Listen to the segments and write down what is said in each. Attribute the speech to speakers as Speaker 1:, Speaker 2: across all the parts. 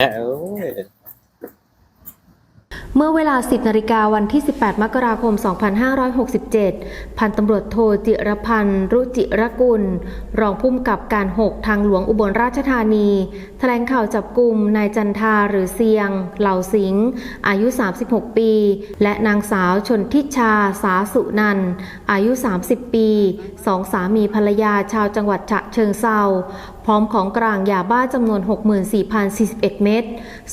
Speaker 1: เนี่ยโอ้ย
Speaker 2: เมื่อเวลา 10นาฬิกาวันที่ 18 มกราคม 2567 พันตำรวจโทจิรพันธ์ รุจิรกุล รองผู้กำกับการ 6 ทางหลวงอุบลราชธานีแถลงข่าวจับกลุ่มนายจันทาหรือเซียง เหล่าสิง อายุ 36 ปี และนางสาวชนทิชา สาสุนัน อายุ 30 ปี สองสามีภรรยาชาวจังหวัดฉะเชิงเซาพร้อมของกลางยาบ้าจำนวน 64,041 เม็ด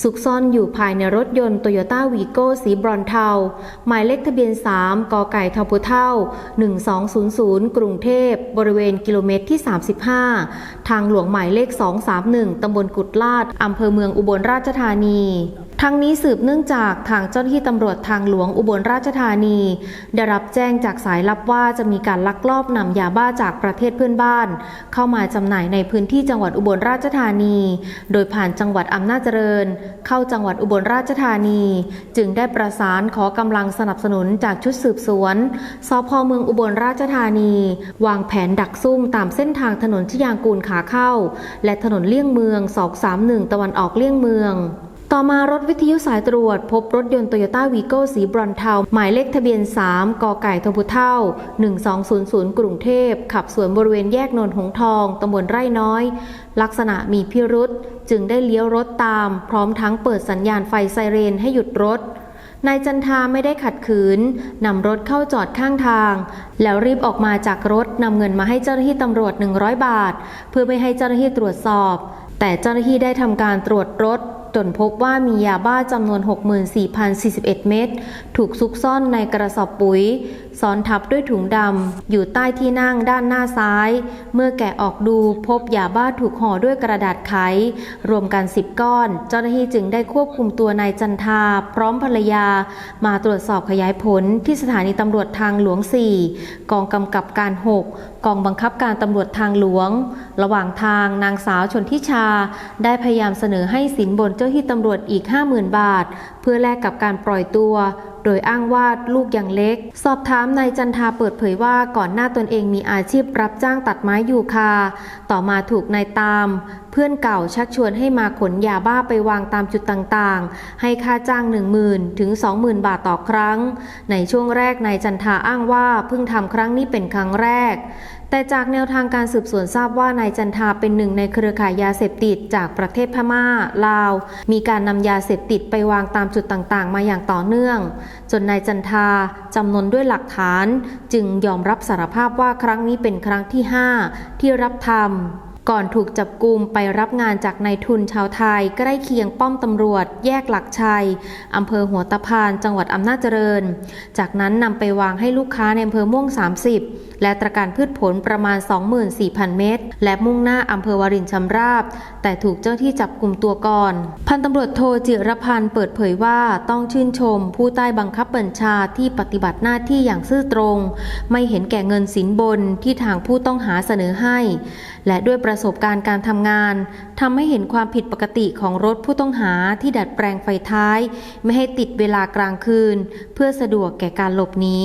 Speaker 2: ซุกซ่อนอยู่ภายในรถยนต์โตโยต้าวีโก้สีบรอนเทา หมายเลขทะเบียน 3 กไก่ทพุเท่า 1200 กรุงเทพ บริเวณกิโลเมตรที่ 35 ทางหลวงหมายเลข 231 ตำบลกุดลาด อำเภอเมืองอุบลราชธานี ทั้งนี้สืบเนื่องจากทางเจ้าหน้าที่ตำรวจทางหลวงอุบลราชธานี ได้รับแจ้งจากสายลับว่าจะมีการลักลอบนำยาบ้าจากประเทศเพื่อนบ้าน เข้ามาจำหน่ายในพื้นที่จังหวัดอุบลราชธานี โดยผ่านจังหวัดอำนาจเจริญ เข้าจังหวัดอุบลราชธานี จึงได้ประสานขอกำลังสนับสนุนจากชุดสืบสวนสพเมืองอุบลราชธานี วางแผนดักซุ่มตามเส้นทางถนนชยางกูลขาเข้า และถนนเลี่ยงเมือง 231 ตะวันออกเลี่ยงเมือง ต่อมารถวิทยุสายตรวจ พบรถยนต์โตโยต้าวีโก้สีบรอนเทา หมายเลขทะเบียน 3 กไก่ทพุเท่า 1200 กรุงเทพ ขับสวนบริเวณแยกนนหงทองตำบลไร่น้อย ลักษณะมีพิรุษจึงได้เลี้ยวรถตาม พร้อมทั้งเปิดสัญญาณไฟไซเรนให้หยุดรถนายจันทาไม่ได้ขัดขืน นำรถเข้าจอดข้างทาง แล้วรีบออกมาจากรถนำเงินมาให้เจ้าหน้าที่ตำรวจ 100 บาท เพื่อไม่ให้เจ้าหน้าที่ตรวจสอบ แต่เจ้าหน้าที่ได้ทำการตรวจรถ จนพบว่ามียาบ้าจำนวน 64,041 เม็ดถูกซุกซ่อนในกระสอบปุ๋ย ซ้อนทับด้วยถุงดำอยู่ใต้ที่นั่งด้านหน้าซ้าย เมื่อแกะออกดูพบยาบ้าถูกห่อด้วยกระดาษไข รวมกัน10ก้อน เจ้าหน้าที่จึงได้ควบคุมตัวนายจันทา พร้อมภรรยา มาตรวจสอบขยายผลที่สถานีตำรวจทางหลวง 4 กองกำกับการ 6 กองบังคับการตำรวจทางหลวง ระหว่างทางนางสาวชนทิชา ได้พยายามเสนอให้สินบนเจ้าหน้าที่ตำรวจอีก 50,000 บาท เพื่อแลกกับการปล่อยตัว โดยอ้างว่าลูกยังเล็ก สอบถามนายจันทาเปิดเผยว่าก่อนหน้าตนเองมีอาชีพรับจ้างตัดไม้ยูคา ต่อมาถูกนายตาม เพื่อนเก่าชักชวนให้มาขนยาบ้าไปวางตามจุดต่างๆ ให้ค่าจ้าง 10,000 ถึง 20,000 บาทต่อครั้ง ในช่วงแรกนายจันทาอ้างว่าเพิ่งทำครั้งนี้เป็นครั้งแรกแต่จากแนวทางการสืบสวนทราบว่านายจันทาเป็นหนึ่งในเครือข่ายยาเสพติดจากประเทศพม่า ลาว มีการนำยาเสพติดไปวางตามจุดต่างๆ มาอย่างต่อเนื่อง จนนายจันทาจำนนด้วยหลักฐาน จึงยอมรับสารภาพว่าครั้งนี้เป็นครั้งที่ 5 ที่รับทำ ก่อนถูกจับกลุมไปรับงานจากนายทุนชาวไทยใกล้เคียงป้อมตำรวจ แยกหลักชัยอำเภอหัวตะพาน จังหวัดอำนาจเจริญ จากนั้นนำไปวางให้ลูกค้าในอำเภอม่วง 30และตระการพืชผลประมาณ 24,000 เม็ดและมุ่งหน้าอำเภอวารินชำราบ แต่ถูกเจ้าที่จับกลุ่มตัวก่อน พันตำรวจโทจิรพันธ์เปิดเผยว่าต้องชื่นชม ผู้ใต้บังคับบัญชาที่ปฏิบัติหน้าที่อย่างซื่อตรง ไม่เห็นแก่เงินสินบนที่ทางผู้ต้องหาเสนอให้ และด้วยประสบการณ์การทำงานทำให้เห็นความผิดปกติของรถผู้ต้องหาที่ดัดแปลงไฟท้าย ไม่ให้ติดเวลากลางคืน เพื่อสะดวกแก่การหลบหนี